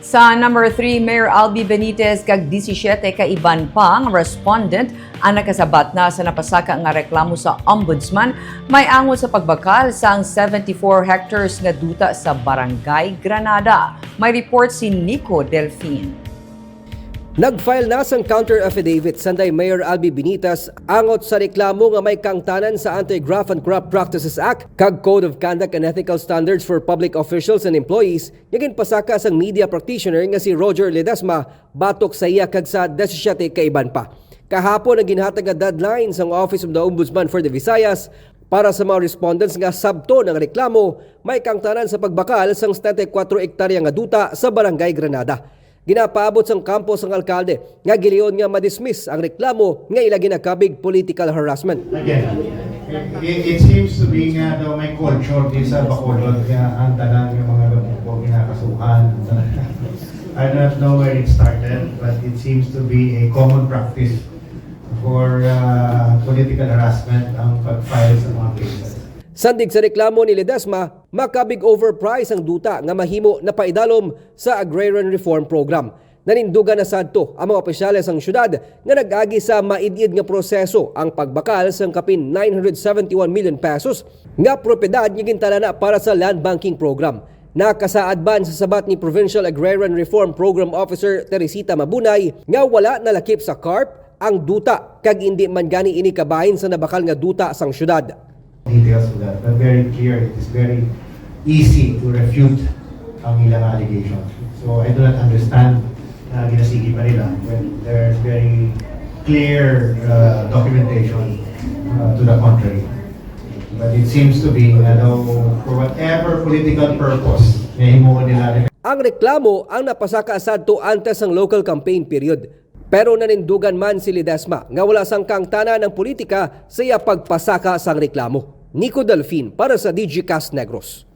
Sa number 3, Mayor Albi Benitez kag 17 ka iban pa ang respondent ang nakasabat na sa napasaka nga reklamo sa ombudsman may angon sa pagbakal sa ang 74 hectares nga duta sa Barangay Granada. May report si Nico Delfin. Nag-file na sang counter affidavit Sanday Mayor Albi Benitez angot sa reklamo nga may kangtanan sa Anti-Graft and Corrupt Practices Act kag Code of Conduct and Ethical Standards for Public Officials and Employees nga pasaka sang media practitioner nga si Roger Ledesma batok sa iya kag sa 17 kaiban pa. Kahapon ang ginhatag nga deadline sang Office of the Ombudsman for the Visayas para sa mga respondents nga sabto ng reklamo may kangtanan sa pagbakal sang 74 ektarya nga duta sa Barangay Granada. Ginapaabot sang kampo sang alkalde nga giliyon nga madismiss ang reklamo nga ila ginakabig political harassment. Again, it, it seems to be nga daw may culture di sa Bacolod kaya ang tanan yung mga lupo ginakasuhan. I don't know where it started, but it seems to be a common practice for uh, political harassment ang pag-file sa mga cases. Sandig sa reklamo ni Ledesma, makabig overprice ang duta nga mahimo na paidalom sa Agrarian Reform Program. Nanindugan na sadto ang mga opisyales ng syudad nga nag-agi sa maidid nga proseso ang pagbakal sa kapin 971 million pesos nga propiedad nga gintalana para sa land banking program. Nakasaad ban sa sabat ni Provincial Agrarian Reform Program Officer Teresita Mabunay nga wala nalakip sa CARP ang duta kag hindi man gani ini kabahin sa nabakal nga duta sang syudad. Details of that, but very clear, it is very easy to refute ang ilang allegations. So I do not understand na ginasigi pa nila when there's very clear uh, documentation uh, to the contrary. But it seems to be na daw for whatever political purpose na himuon nila Ang reklamo ang napasaka sadto antes ang local campaign period. Pero nanindugan man si Ledesma nga wala sang kangtana ng politika sa iya pagpasaka sang reklamo. Nico Delfin para sa DigiCast Negros.